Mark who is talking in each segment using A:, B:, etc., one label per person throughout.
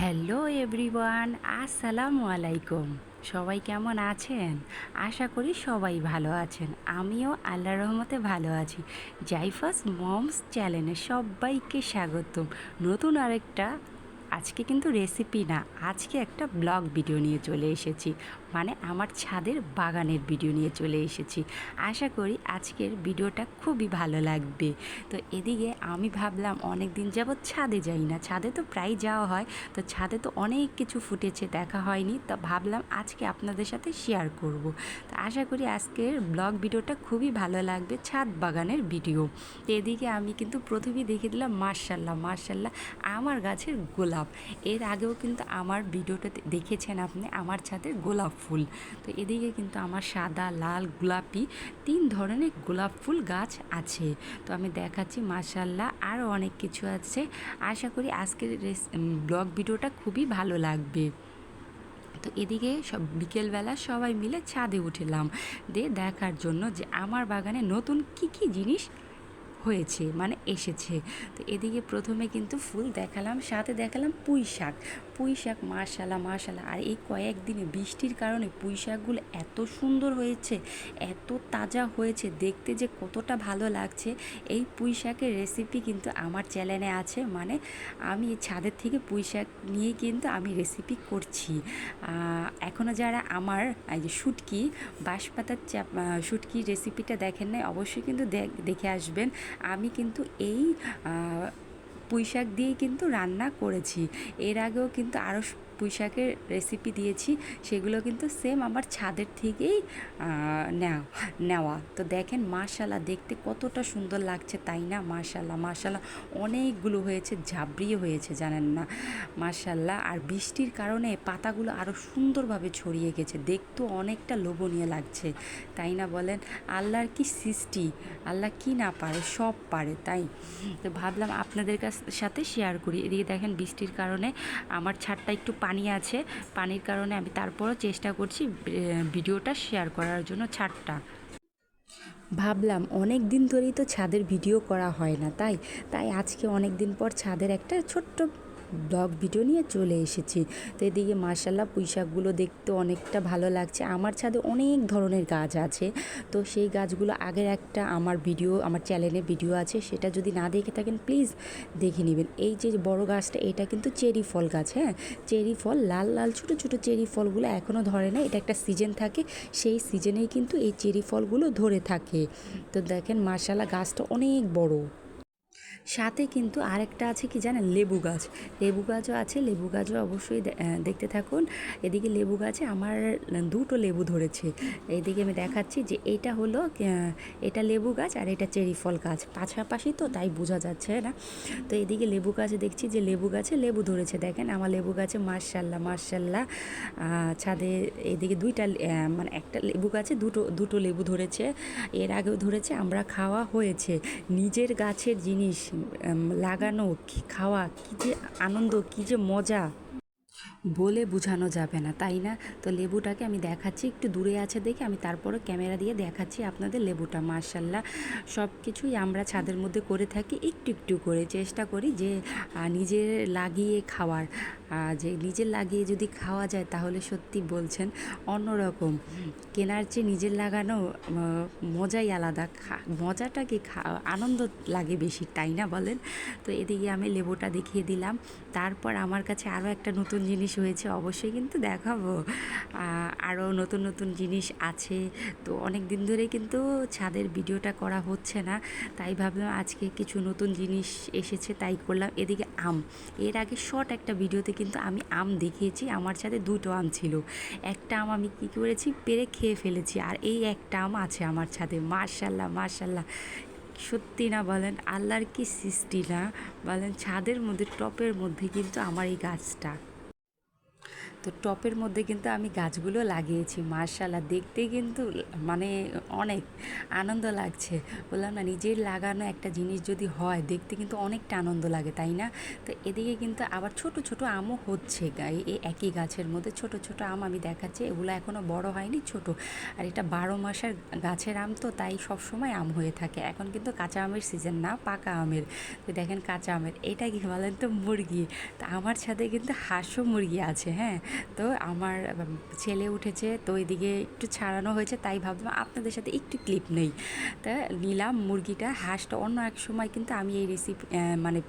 A: Hello everyone, আসসালামু আলাইকুম। সবাই কেমন আছেন? আশা করি সবাই ভালো আছেন। আমিও আল্লাহ রহমতে ভালো আছি। জাইফাস মমস চ্যানেলে সবাইকে স্বাগতম। নতুন আরেকটা আজকে কিন্তু রেসিপি না, আজকে একটা ব্লগ ভিডিও নিয়ে চলে এসেছি। মানে আমার ছাদের বাগানের ভিডিও নিয়ে চলে এসেছি। আশা করি আজকের ভিডিওটা খুবই ভালো লাগবে। তো এদিকে আমি ভাবলাম অনেক দিন যাবৎ ছাদে যাই না, ছাদে তো প্রায় যাওয়া হয়। তো ছাদে তো অনেক কিছু ফুটেছে, দেখা হয়নি। তো ভাবলাম আজকে আপনাদের সাথে শেয়ার করব। তো আশা করি আজকের ব্লগ ভিডিওটা খুবই ভালো লাগবে, ছাদ বাগানের ভিডিও তো এদিকে আমি কিন্তু প্রথমেই দেখে দিলাম মার্শাল্লাহ মার্শাল্লাহ আমার গাছের গোলাপ। এর আগেও কিন্তু আমার ভিডিওটা দেখেছেন আপনি? আমার ছাদের গোলাপ ফুল। তো এদিকে কিন্তু আমার সাদা, লাল, গোলাপি তিন ধরনের গোলাপ ফুল গাছ আছে। তো আমি দেখাচ্ছি মার্শাল্লাহ আরও অনেক কিছু আছে। আশা করি আজকের ব্লগ ভিডিওটা খুবই ভালো লাগবে। তো এদিকে সব বিকেলবেলা সবাই মিলে ছাদে উঠলাম। দিয়ে দেখার জন্য যে আমার বাগানে নতুন কি কি জিনিস হয়েছে মানে এসেছে। তো এদিকে প্রথমে কিন্তু ফুল দেখালাম সাথে দেখালাম পুঁই শাক। পুঁই শাক মাশালা মাশালা। আর এই কয়েকদিনে বৃষ্টির কারণে পুঁই শাকগুলো এত সুন্দর হয়েছে, এত তাজা হয়েছে, দেখতে যে কতটা ভালো লাগছে। এই পুঁই শাকের রেসিপি কিন্তু আমার চ্যানেলে আছে মানে আমি ছাদের থেকে পুঁই শাক নিয়ে কিন্তু আমি রেসিপি করছি। এখনও যারা আমার, এই যে শুটকি, বাঁশপাতার চাপ শুটকি রেসিপিটা দেখেন নাই, অবশ্যই কিন্তু দেখে আসবেন। আমি কিন্তু এই পুঁই শাক দিয়েই কিন্তু রান্না করেছি। এর আগেও কিন্তু আরও পুঁইশাকের রেসিপি দিয়েছি, সেগুলো কিন্তু সেম আমার ছাদের থেকেই নেওয়া নেওয়া। তো দেখেন মাশাল্লাহ দেখতে কতটা সুন্দর লাগছে, তাই না? মাশাল্লাহ মাশাল্লাহ অনেকগুলো হয়েছে ঝাবড়িয়ে হয়েছে, জানেন না? মাশাল্লাহ আর বৃষ্টির কারণে পাতাগুলো আরও সুন্দরভাবে ছড়িয়ে গেছে। দেখতেও অনেকটা লোভনীয় লাগছে, তাই না বলেন? আল্লাহর কি সৃষ্টি, আল্লাহ কি না পারে, সব পারে, তাই? তো ভাবলাম আপনাদের কাছ সাথে শেয়ার করি। এদিকে দেখেন বৃষ্টির কারণে আমার ছাদটা একটু পানি আছে। পানির কারণে আমি তারপরও চেষ্টা করছি ভিডিওটা শেয়ার করার জন্য ছাদটা। ভাবলাম অনেক দিন ধরেই তো ছাদের ভিডিও করা হয় না, তাই? তাই আজকে অনেক দিন পর ছাদের একটা ছোট্ট ব্লগ ভিডিও নিয়ে চলে এসেছি। তো এদিকে মার্শাল্লাহ পুঁইশাকগুলো দেখতে অনেকটা ভালো লাগছে। আমার ছাদে অনেক ধরনের গাছ আছে। তো সেই গাছগুলো আগের একটা আমার ভিডিও, আমার চ্যানেলে ভিডিও আছে। সেটা যদি না দেখে থাকেন, প্লিজ দেখে নেবেন। এই যে বড় গাছটা, এটা কিন্তু চেরি ফল গাছ হ্যাঁ? চেরি ফল, লাল লাল, ছোটো ছোটো চেরি ফলগুলো এখনও ধরে না। এটা একটা সিজন থাকে। সেই সিজনেই কিন্তু এই চেরি ফলগুলো ধরে থাকে। তো দেখেন মার্শাল্লাহ গাছটা অনেক বড়। সাথে কিন্তু আরেকটা আছে কি জানেন? লেবু গাছ। লেবু গাছও আছে। লেবু গাছও অবশ্যই দেখতে থাকুন। এদিকে লেবু গাছে আমার দুটো লেবু ধরেছে। এদিকে আমি দেখাচ্ছি যে এটা হলো এটা লেবু গাছ আর এটা চেরি ফল গাছ। পাশাপাশি তো তাই বোঝা যাচ্ছে, না? তো এদিকে লেবু গাছে দেখছি যে লেবু গাছে লেবু ধরেছে। দেখেন আমার লেবু গাছে মার্শাল্লাহ মার্শাল্লাহ ছাদে এদিকে দুইটা মানে একটা লেবু গাছে দুটো দুটো লেবু ধরেছে। এর আগেও ধরেছে, আমরা খাওয়া হয়েছে। নিজের গাছের জিনিস লাগানো খাওয়া কী যে আনন্দ কী যে মজা। বলে বোঝানো যাবে না, তাই না? তো লেবুটাকে আমি দেখাচ্ছি, একটু দূরে আছে দেখে আমি তারপরে ক্যামেরা দিয়ে দেখাচ্ছি আপনাদের লেবুটা মার্শাল্লাহ সব কিছুই আমরা ছাদের মধ্যে করে থাকি, একটু একটু করে চেষ্টা করি যে নিজের লাগিয়ে খাওয়ার। যে নিজের লাগিয়ে যদি খাওয়া যায় তাহলে সত্যি বলছেন অন্যরকম। কেনার চেয়ে নিজের লাগানো মজাই আলাদা। মজাটা কি আনন্দ লাগে বেশি, তাই না বলেন? তো এদিকে আমি লেবুটা দেখিয়ে দিলাম। তারপর আমার কাছে আরও একটা নতুন জিনিস হয়েছে, অবশ্যই কিন্তু দেখাবো। আরও নতুন নতুন জিনিস আছে। তো অনেক দিন ধরে কিন্তু ছাদের ভিডিওটা করা হচ্ছে না, তাই ভাবলাম আজকে কিছু নতুন জিনিস এসেছে, তাই করলাম। এদিকে আম, এর আগে শর্ট একটা ভিডিওতে কিন্তু আমি আম দেখিয়েছি, আমার ছাদে দুটো আম ছিল। একটা আম আমি কী করেছি, পেরে খেয়ে ফেলেছি, আর এই একটা আম আছে আমার ছাদে। মার্শাল্লাহ মার্শাল্লাহ সত্যি না বলেন, আল্লাহর কি সৃষ্টি না? বলেন, ছাদের মধ্যে, টপের মধ্যে কিন্তু আমার এই গাছটা। তো টপের মধ্যে কিন্তু আমি গাছগুলো লাগিয়েছি মার্শাল্লাহ দেখতে কিন্তু মানে অনেক আনন্দ লাগছে। বললাম না, নিজের লাগানো একটা জিনিস যদি হয়, দেখতে কিন্তু অনেকটা আনন্দ লাগে, তাই না? তো এদিকে কিন্তু আবার ছোট ছোট আমও হচ্ছে এই একই গাছের মধ্যে ছোট ছোট আম আমি দেখাচ্ছি। এগুলো এখনও বড় হয়নি, ছোট। আর এটা বারো মাসের গাছের আম তো, তাই সব সময় আম হয়ে থাকে। এখন কিন্তু কাঁচা আমের সিজন, না পাকা আমের। তো দেখেন কাঁচা আমের। এটা কি বলেন তো মুরগি? তো আমার ছাদে কিন্তু হাঁসও মুরগি আছে হ্যাঁ? তো আমার ছেলে উঠেছে, তো এদিকে একটু ছাড়ানো হয়েছে, তাই ভাবলাম আপনাদের সাথে একটু ক্লিপ নেই। তা নিলাম মুরগিটা, হাঁসটা অন্য এক সময় কিন্তু আমি এই রেসিপি মানে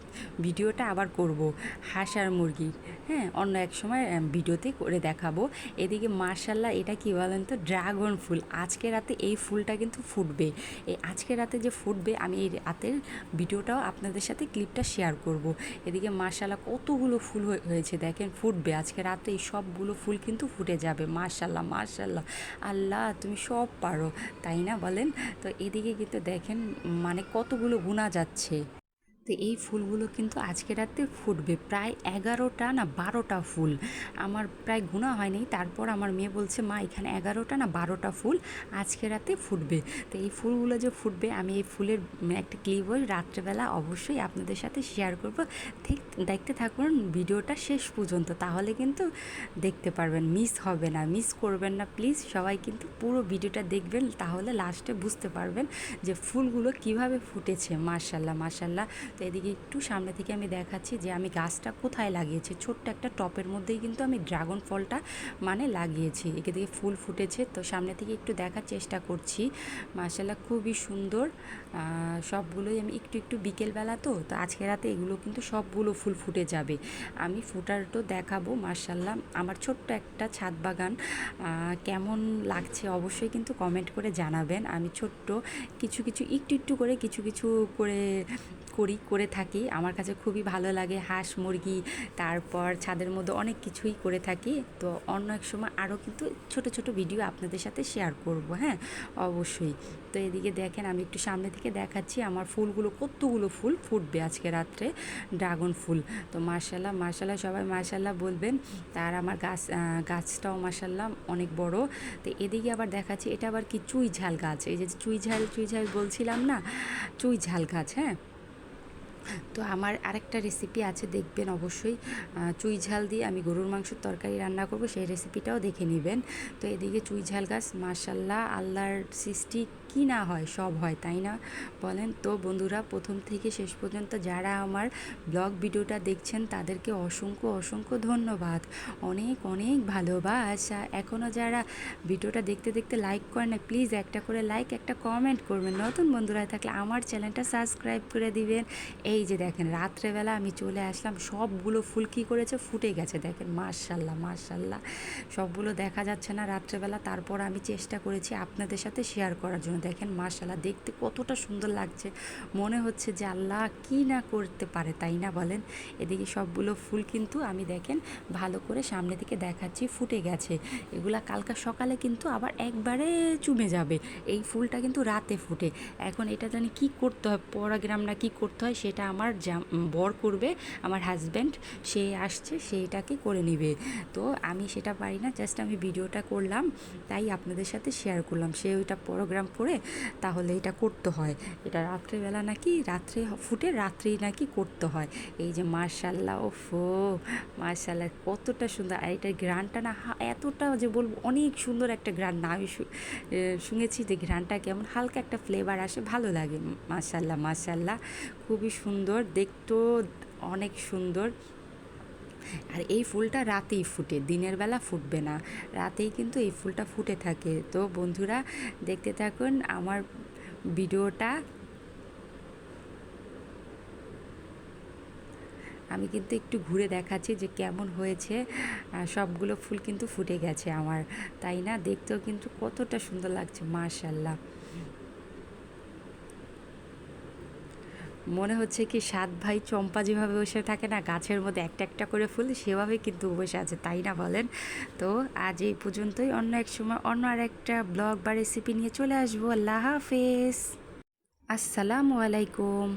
A: ভিডিওটা আবার করব, হাঁস আর মুরগির হ্যাঁ অন্য এক সময় ভিডিওতে করে দেখাবো। এদিকে মার্শাল্লাহ এটা কি বলেন তো ড্রাগন ফুল। আজকে রাতে এই ফুলটা কিন্তু ফুটবে। এই আজকে রাতে যে ফুটবে, আমি এই রাতের ভিডিওটাও আপনাদের সাথে ক্লিপটা শেয়ার করব। এদিকে মার্শাল্লাহ কতগুলো ফুল হয়ে- হয়েছে দেখেন, ফুটবে। আজকে রাতে এই সবগুলো ফুল কিন্তু ফুটে যাবে। মার্শাল্লাহ মার্শাল্লাহ আল্লাহ, তুমি সব পারো, তাই না বলেন? তো এদিকে কিন্তু দেখেন মানে কতগুলো গুণা যাচ্ছে। তো এই ফুলগুলো কিন্তু আজকে রাতে ফুটবে। প্রায় এগারোটা না বারোটা ফুল। আমার প্রায় গুণা হয়নি, তারপর আমার মেয়ে বলছে, মা, এখানে এগারোটা না বারোটা ফুল আজকে রাতে ফুটবে। তো এই ফুলগুলো যে ফুটবে, আমি এই ফুলের একটা ক্লিপ ওই রাত্রেবেলা অবশ্যই আপনাদের সাথে শেয়ার করব। ঠিক দেখতে থাকুন ভিডিওটা শেষ পর্যন্ত, তাহলে কিন্তু দেখতে পারবেন। মিস হবে না, মিস করবেন না, প্লিজ সবাই কিন্তু পুরো ভিডিওটা দেখবেন, তাহলে লাস্টে বুঝতে পারবেন যে ফুলগুলো কীভাবে ফুটেছে। মার্শাল্লাহ মার্শাল্লাহ তো এদিকে একটু সামনে থেকে আমি দেখাচ্ছি যে আমি গাছটা কোথায় লাগিয়েছি। ছোট্ট একটা টপের মধ্যেই কিন্তু আমি ড্রাগন ফলটা মানে লাগিয়েছি। একে দিকে ফুল ফুটেছে, তো সামনে থেকে একটু দেখার চেষ্টা করছি। মার্শাল্লাহ খুবই সুন্দর। সবগুলোই আমি একটু একটু বিকেলবেলা তো তো আজকে রাতে এগুলো কিন্তু সবগুলো ফুল ফুটে যাবে। আমি ফুটারটো দেখাবো মার্শাল্লাহ আমার ছোট্ট একটা ছাদ বাগান কেমন লাগছে অবশ্যই কিন্তু কমেন্ট করে জানাবেন। আমি ছোট্ট কিছু কিছু, একটু একটু করে কিছু কিছু করে করি, করে থাকি। আমার কাছে খুবই ভালো লাগে হাঁস, মুরগি, তারপর ছাদের মধ্যে অনেক কিছুই করে থাকি। তো অন্য এক সময় আরও কিন্তু ছোট ছোট ভিডিও আপনাদের সাথে শেয়ার করব হ্যাঁ? অবশ্যই। তো এদিকে দেখেন, আমি একটু সামনে থেকে দেখাচ্ছি আমার ফুলগুলো, কতগুলো ফুল ফুটবে আজকে রাত্রে? ড্রাগন ফুল। তো মার্শাল্লাহ মার্শাল্লাহ সবাই মার্শাল্লাহ বলবেন। তার আমার গাছ গাছটাও মার্শাল্লাহ অনেক বড়। তো এদিকে আবার দেখাচ্ছি, এটা আবার কি চুই ঝাল গাছ? এই যে চুই ঝাল চুই ঝাল বলছিলাম না? চুই ঝাল গাছ হ্যাঁ? তো আমার আরেকটা রেসিপি আছে, দেখবেন অবশ্যই। চুই ঝাল দিয়ে আমি গরুর মাংসের তরকারি রান্না করব, সেই রেসিপিটাও দেখে নেবেন। তো এদিকে চুই ঝাল গাছ মার্শাল্লাহ আল্লাহর সৃষ্টি কি না হয়, সব হয়, তাই না? বলেন তো বন্ধুরা, প্রথম থেকে শেষ পর্যন্ত যারা আমার ব্লগ ভিডিওটা দেখছেন, তাদেরকে অসংখ্য অসংখ্য ধন্যবাদ। অনেক অনেক ভালোবাসা। এখনও যারা ভিডিওটা দেখতে দেখতে লাইক করেন না প্লিজ একটা করে লাইক একটা কমেন্ট করবেন। নতুন বন্ধুরা থাকলে আমার চ্যানেলটা সাবস্ক্রাইব করে দিবেন। এই যে দেখেন, রাত্রেবেলা আমি চলে আসলাম, সবগুলো ফুল কী করেছে? ফুটে গেছে, দেখেন। মার্শাল্লাহ মার্শাল্লাহ সবগুলো দেখা যাচ্ছে না রাত্রেবেলা। তারপর আমি চেষ্টা করেছি আপনাদের সাথে শেয়ার করার জন্য। দেখেন মার্শাল্লাহ দেখতে কতটা সুন্দর লাগছে। মনে হচ্ছে যে আল্লাহ কি না করতে পারে, তাই না বলেন? এদিকে সবগুলো ফুল কিন্তু আমি দেখেন, ভালো করে সামনে থেকে দেখাচ্ছি, ফুটে গেছে। এগুলা কালকা সকালে কিন্তু আবার একবারে চুমে যাবে। এই ফুলটা কিন্তু রাতে ফুটে। এখন এটা জানি কি করতে হয়, পরাগ্রাম না কি করতে হয়, সেটা আমার বর করবে, আমার হাজব্যান্ড সে আসছে সেইটাকে করে নিবে। তো আমি সেটা পারি না জাস্ট আমি ভিডিওটা করলাম, তাই আপনাদের সাথে শেয়ার করলাম। সে ওইটা প্রোগ্রাম করে তাহলে এটা করতে হয়। এটা রাত্রেবেলা নাকি রাত্রে ফুটে রাত্রেই নাকি করতে হয়। এই যে মার্শাল্লাহ ও ফো মার্শাল্লাহ কতটা সুন্দর। আর এটার গ্রানটা না এতটা যে বলব, অনেক সুন্দর একটা গ্রান না, আমি শুনেছি যে গ্রানটা কেমন হালকা একটা ফ্লেভার আসে, ভালো লাগে। মার্শাল্লাহ মার্শাল্লাহ খুবই সুন্দর, দেখতেও অনেক সুন্দর। আর এই ফুলটা রাতেই ফুটে, দিনের বেলা ফুটবে না। রাতেই কিন্তু এই ফুলটা ফুটে থাকে। তো বন্ধুরা, দেখতে থাকুন আমার ভিডিওটা। আমি কিন্তু একটু ঘুরে দেখাচ্ছি যে কেমন হয়েছে। সবগুলো ফুল কিন্তু ফুটে গেছে আমার। তাই না? দেখতেও কিন্তু কতটা সুন্দর লাগছে মার্শাল্লাহ মনে হচ্ছে কি সাত ভাই চম্পা যেভাবে বসে থাকে না, গাছের মধ্যে একটা একটা করে ফুল সেভাবে কিন্তু বসে আছে, তাই না বলেন? তো আজ এই পর্যন্তই, অন্য এক সময় অন্য আর একটা ব্লগ বা রেসিপি নিয়ে চলে আসব, আল্লাহ হাফেজ। আসসালামু আলাইকুম।